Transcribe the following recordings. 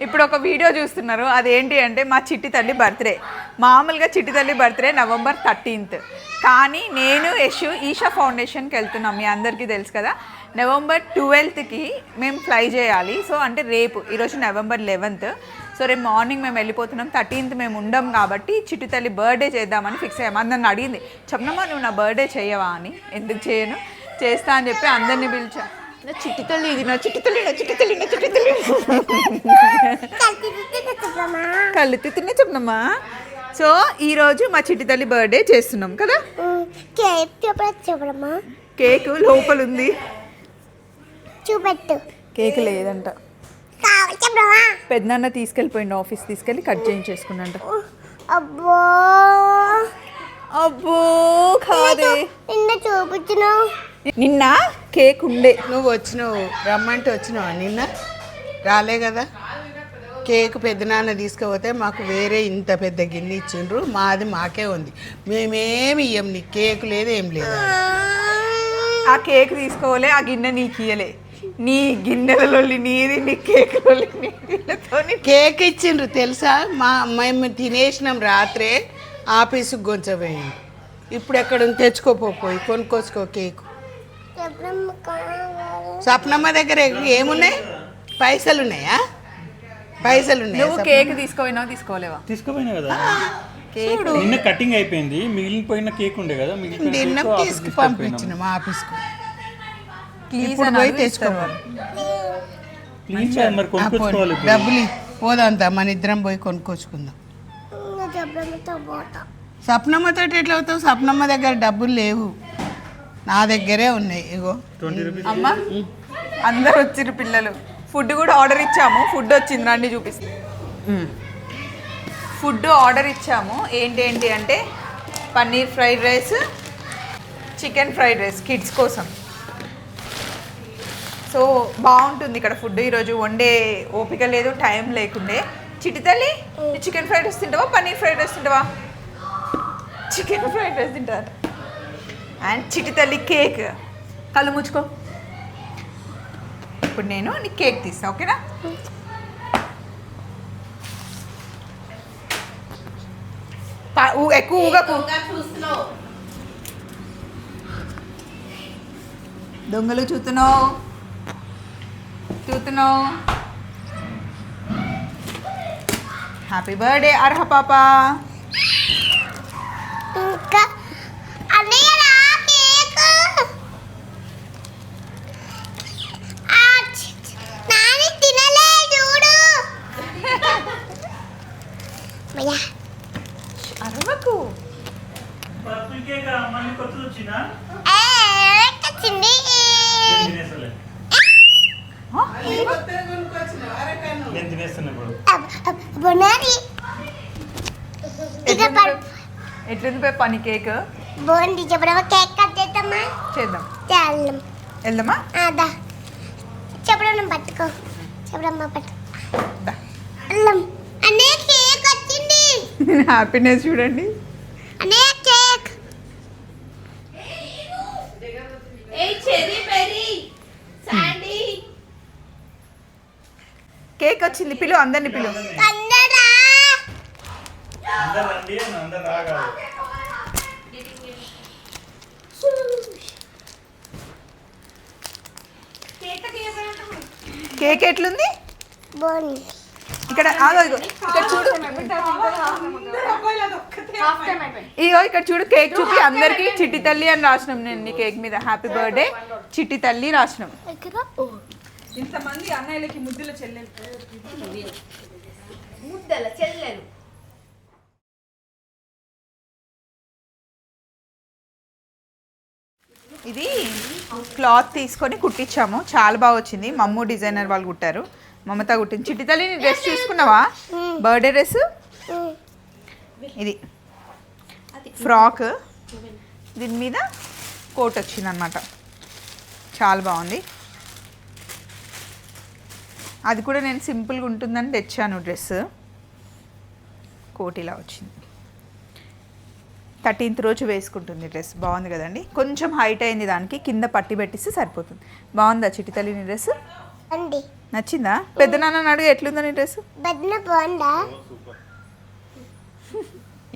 ఇప్పుడు ఒక వీడియో చూస్తున్నారు. అదేంటి అంటే మా చిట్టి తల్లి బర్త్డే. మామూలుగా చిట్టి తల్లి బర్త్డే నవంబర్ థర్టీన్త్. కానీ నేను యశు ఈషా ఫౌండేషన్కి వెళ్తున్నాం. మీ అందరికీ తెలుసు కదా. నవంబర్ ట్వెల్త్కి మేము ఫ్లై చేయాలి. సో అంటే రేపు ఈరోజు నవంబర్ లెవెన్త్. సో రేపు మార్నింగ్ మేము వెళ్ళిపోతున్నాం. థర్టీన్త్ మేము ఉండం కాబట్టి చిట్టి తల్లి బర్త్డే చేద్దామని ఫిక్స్ అయ్యాము అందరిని అడిగింది చెప్పనమ్మా నువ్వు నా బర్త్డే చేయవా అని. ఎందుకు చేయను? చేస్తా అని చెప్పి అందరినీ పిలిచా. నా చిట్టి తల్లి ఇది నా చిట్టి తల్లి నా చిట్టి తల్లి నా చిట్టి తల్లి కళ్ళు తిత్తునే చెప్పనమ్మా సో ఈరోజు మా చిట్టి తల్లి బర్త్డే చేస్తున్నాం కదా? కేక్ లోపల ఉంది చూపెట్టు. కేక్ లేదంట. పెద్దనాన్న తీసుకెళ్ళిపోయిండు ఆఫీస్ తీసుకెళ్ళి కట్ చేయించేసుకున్నంట. అబ్బో. అబ్బో కాదే. నిన్న చూపించినావు. నిన్న? కేక్ ఉండే నువ్వు వచ్చినావు రమ్మంటే వచ్చినావా నిన్న? రాలే కదా. కేక్ పెద్దనాన్న తీసుకుపోతే మాకు వేరే ఇంత పెద్ద గిన్నె ఇచ్చిండ్రు. మాది మాకే ఉంది. మేమేమి ఇయ్యం నీ కేక్ లేదు ఏం లేదు ఆ కేక్ తీసుకోలే ఆ గిన్నె నీకు ఇయ్యలే. నీ గిన్నెలలో నీది నీ కేకులో నీతో కేక్ ఇచ్చిండ్రు తెలుసా? మా మేము తినేసినాం రాత్రే ఆఫీసుకు గొంచబోయింది ఇప్పుడు ఎక్కడ ఉంది? తెచ్చుకోపోయి కొనుక్కోసుకో కేక్. స్వప్నమ్మ దగ్గర ఏమున్నాయి? పైసలు ఉన్నాయా పైసలు ఉన్నాయా నువ్వు కేక్ తీసుకోపోయినావు? తీసుకోలేవా? తీసుకుపోయినా కదా? కేక్ నిన్న కటింగ్ అయిపోయింది. మిగిలిపోయిన కేక్ ఉండే కదా నిన్న కేక్ తీసుకు. పంపించిన మా ఆఫీస్కు. ఇప్పుడు అని పోయి. ప్లీజ్ మరి. డబ్బులు పోదాంతా మన ఇద్దరం పోయి కొనుక్కొచ్చుకుందాం. సప్నమ్మతో ఎట్లా అవుతావు? సప్నమ్మ దగ్గర డబ్బులు లేవు. నా దగ్గరే ఉన్నాయి ఇగో. అమ్మ అందరు వచ్చిర్రు పిల్లలు. ఫుడ్ కూడా ఆర్డర్ ఇచ్చాము. ఫుడ్ వచ్చింది రండి చూపిస్తుంది ఫుడ్ ఆర్డర్ ఇచ్చాము. ఏంటి ఏంటి అంటే paneer fried rice chicken fried rice kids కోసం. సో బాగుంటుంది ఇక్కడ ఫుడ్ ఈరోజు వండే ఓపిక లేదు టైం లేకుండే. చిట్టి తల్లి చికెన్ ఫ్రైడ్ రైస్ తింటావా? పన్నీర్ ఫ్రైడ్ రైస్ తింటావా? చికెన్ ఫ్రైడ్ రైస్ తింటారు అండ్ చిట్టి తల్లి కేక్ కళ్ళు ముచ్చుకో. ఇప్పుడు నేను నీ కేక్ తీస్తా ఓకేనా? ఎక్కువ ఊగకు. దొంగలు చూస్తున్నావు. చూస్తున్నావు. హ్యాపీ బర్త్డే అర్హ పాప. ఇంకా అన్నయ్య రా కేక్ ఆ, చి, చి. నాని తినలే చూడు మయ్యా అరవకు ఏ వచ్చింది ఆ? నేను తినేస్తాను ఇప్పుడు బొనాలి ఇక ఎట్లుంది పే- ఎట్లుంది పే పని కేక్? బోండి చెప్పడమా కేక్ కట్ చేద్దామా? చేద్దాం. చాలం వెళ్దామా? అదా చెప్పడం పట్టుకో. చెప్పడమ్మా పట్టు దా. అల్లం. అనే కేక్ వచ్చింది. హ్యాపీనెస్ చూడండి అనే కేక్ కేక్ వచ్చింది పిలు అందరిని పిలు. కేక్ ఎట్లుంది? ఇక్కడ ఇక్కడ చూడు. ఇగో ఇక్కడ చూడు కేక్ చూపి అందరికి చిట్టి తల్లి అని రాసినాం నేను నీ కేక్ మీద. హ్యాపీ బర్త్డే చిట్టి తల్లి రాసినాం. ఇక్కడ ఇంతమంది అన్నయ్యలకి ముద్దుల చెల్లెలు. ముద్దల చెల్లెలు. ఇది క్లాత్ తీసుకొని కుట్టించాము. చాలా బాగా వచ్చింది. మమ్ము డిజైనర్ వాళ్ళు కుట్టారు. మమత కుట్టింది. చిట్టి తల్లి డ్రెస్ చూసుకున్నావా? Birthday dress? ఇది ఫ్రాక్. దీని మీద కోట్ వచ్చింది అనమాట చాలా బాగుంది. అది కూడా నేను సింపుల్గా ఉంటుందని తెచ్చాను డ్రెస్ కోట్ ఇలా వచ్చింది. థర్టీన్త్ రోజు వేసుకుంటుంది డ్రెస్. బాగుంది కదండి. కొంచెం హైట్ అయింది దానికి కింద పట్టి పెట్టిస్తే సరిపోతుంది. బాగుందా చిట్టి తల్లి నీ డ్రెస్ అండి. నచ్చిందా? పెద్ద నాన్న అడుగు ఎట్లుందో నీ డ్రెస్ బాగుందా?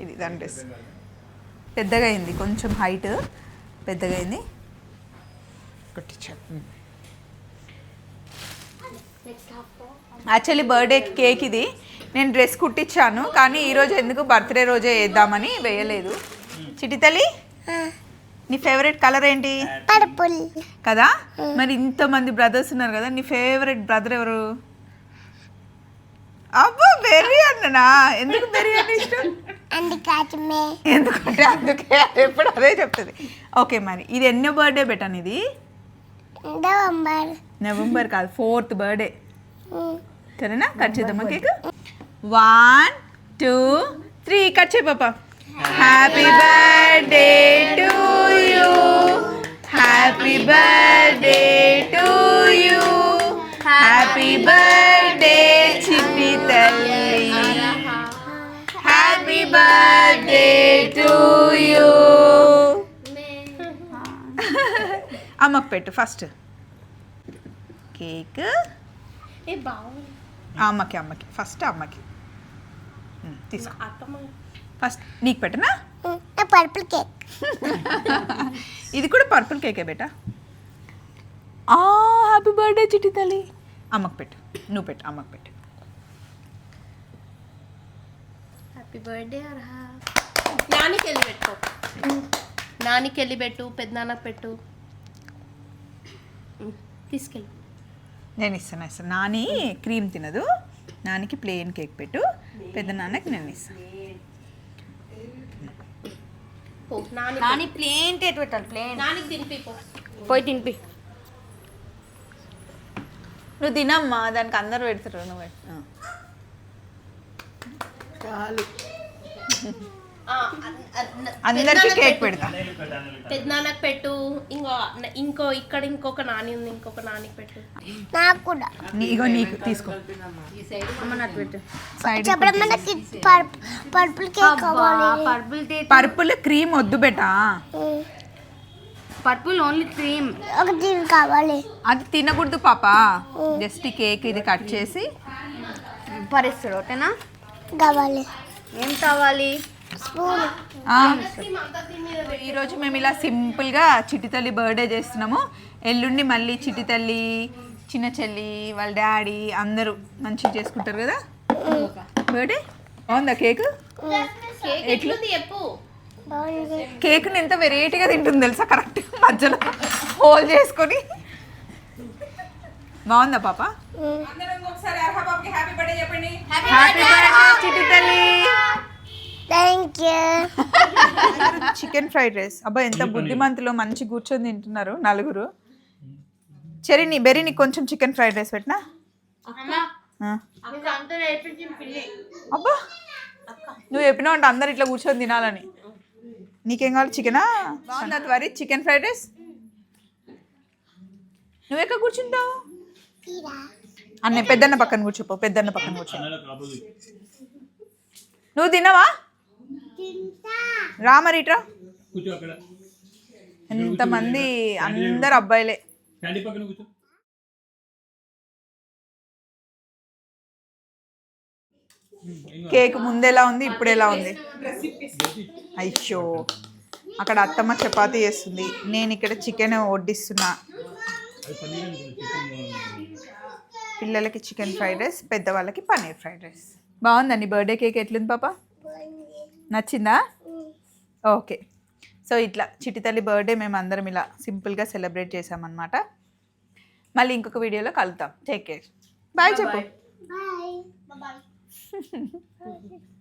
ఇది దాని డ్రెస్. పెద్దగా అయింది. కొంచెం హైట్ పెద్దగా అయింది. కొట్టించాను యాక్చువల్లీ బర్త్డే కేక్ ఇది. నేను డ్రెస్ కుట్టించాను కానీ ఈరోజు ఎందుకు బర్త్డే రోజే వేద్దామని వేయలేదు. చిటి తల్లి నీ ఫేవరెట్ కలర్ ఏంటి? పర్పుల్ కదా? మరి ఇంతమంది బ్రదర్స్ ఉన్నారు కదా నీ ఫేవరెట్ బ్రదర్ ఎవరు? అబ్బో బెర్రీ అన్ననా? ఎందుకు బెర్రీ అంటే ఇష్టం? ఎందుకంటే అందుకే ఎప్పుడు అదే చెప్తుంది. ఓకే మరి ఇది ఎన్నో బర్త్డే పెట్టాను ఇది నవంబర్ కాదు ఫోర్త్ బర్త్డే. సరేనా? కట్ చేద్దామా cake? One two three. Cut చేయి పాప. Happy birthday to you happy birthday to you happy birthday చిట్టి తల్లి హ్యాపీ బర్త్డే టు యూ అమ్మకు పెట్టు ఫస్ట్ కేక్ అమ్మకి అమ్మకి. ఫస్ట్ అమ్మకి. తీసుకో. ఫస్ట్ నీకు పెట్టనా? పర్పుల్ కేక్ ఇది కూడా పర్పుల్ కేకే బేటా? హ్యాపీ బర్త్డే చిట్టి తల్లి. అమ్మకి పెట్టు. నువ్వు పెట్టు అమ్మకి పెట్టు. హ్యాపీ బర్త్డే నానికి వెళ్ళి పెట్టుకో నానికి వెళ్ళి పెట్టు పెద్దనాన్నకు పెట్టు. తీసుకెళ్ళి. నేను ఇస్తాను ఇస్తాను నాని క్రీమ్ తినదు. నానికి ప్లెయిన్ కేక్ పెట్టు. పెద్ద నాన్నకి నేను ఇస్తాను పో నాని నాని ప్లేన్ టేట్ పెట్టాలి ప్లేన్. నానికి తినిపి పోయి తినిపి. నువ్వు తినమ్మా దానికి అందరూ పెడతారు నువ్వు. చాలు. అందరికీ కేక్ పెట్టు. పెడతా పెద్దనాన్నకు పెట్టు. ఇంకో ఇంకో ఇక్కడ ఇంకొక నాని ఉంది ఇంకొక నానికి పెట్టు. నాకు కూడా. నీ- ఇగో నీకు తీసుకో పర్పుల్ కేక్ కావాలి. పర్పుల్ పర్పుల్ క్రీమ్ వద్దు బేటా. Purple only cream. ఒకటి కావాలి. అది తినకూడదు పాప. జస్ట్ కేక్ ఇది కట్ చేసి. పరిస్తాడు ఓకేనా? కావాలి. ఏం కావాలి? ఈరోజు మేము ఇలా సింపుల్గా చిట్టి తల్లి బర్త్డే చేస్తున్నాము. ఎల్లుండి మళ్ళీ చిట్టి తల్లి చిన్న చెల్లి వాళ్ళ డాడీ అందరూ మంచిగా చేసుకుంటారు కదా? బర్త్డే? బాగుందా కేక్? కేక్ ఎట్లుంది చెప్పు. బాగుంది కేక్ని ఎంత వెరైటీగా తింటుంది తెలుసా? కరెక్ట్ మధ్యలో హోల్ చేసుకొని. బాగుందా పాప. హ్యాపీ బర్త్డే చిట్టి తల్లి. Thank you chicken fried rice అబ్బా ఎంత బుద్ధిమంతులో మంచి కూర్చొని తింటున్నారు నలుగురు. సరే నీ నీకు కొంచెం చికెన్ ఫ్రైడ్ రైస్ పెట్టినా. అబ్బా నువ్వు చెప్పినావు అంటే అందరు ఇట్లా కూర్చొని తినాలని. నీకేం కావాలి చికెనా బాగుంది వరి చికెన్ ఫ్రైడ్ రైస్ నువ్వు ఎక్కడ కూర్చుంటావు? అన్న పెద్దన్న పక్కన కూర్చోపో పెద్దన్న పక్కన కూర్చో. నువ్వు తినవా రామరిట్రా? కూర్చో అక్కడ. ఎంతమంది అందరు అబ్బాయిలే. కేక్ ముందు ఎలా ఉంది ఇప్పుడు ఎలా ఉంది అయ్యో అక్కడ అత్తమ్మ చపాతీ చేస్తుంది. నేను ఇక్కడ చికెన్ వడ్డిస్తున్నా. పిల్లలకి చికెన్ ఫ్రైడ్ రైస్ పెద్దవాళ్ళకి పన్నీర్ ఫ్రైడ్ రైస్. బాగుందండి బర్త్డే కేక్ ఎట్లుంది పాప? నచ్చిందా? ఓకే. సో ఇట్లా చిట్టి తల్లి బర్త్డే మేము అందరం ఇలా సింపుల్గా సెలబ్రేట్ చేసామన్నమాట మళ్ళీ ఇంకొక వీడియోలో కలుద్దాం. Take care. బాయ్ చెప్పు. బాయ్.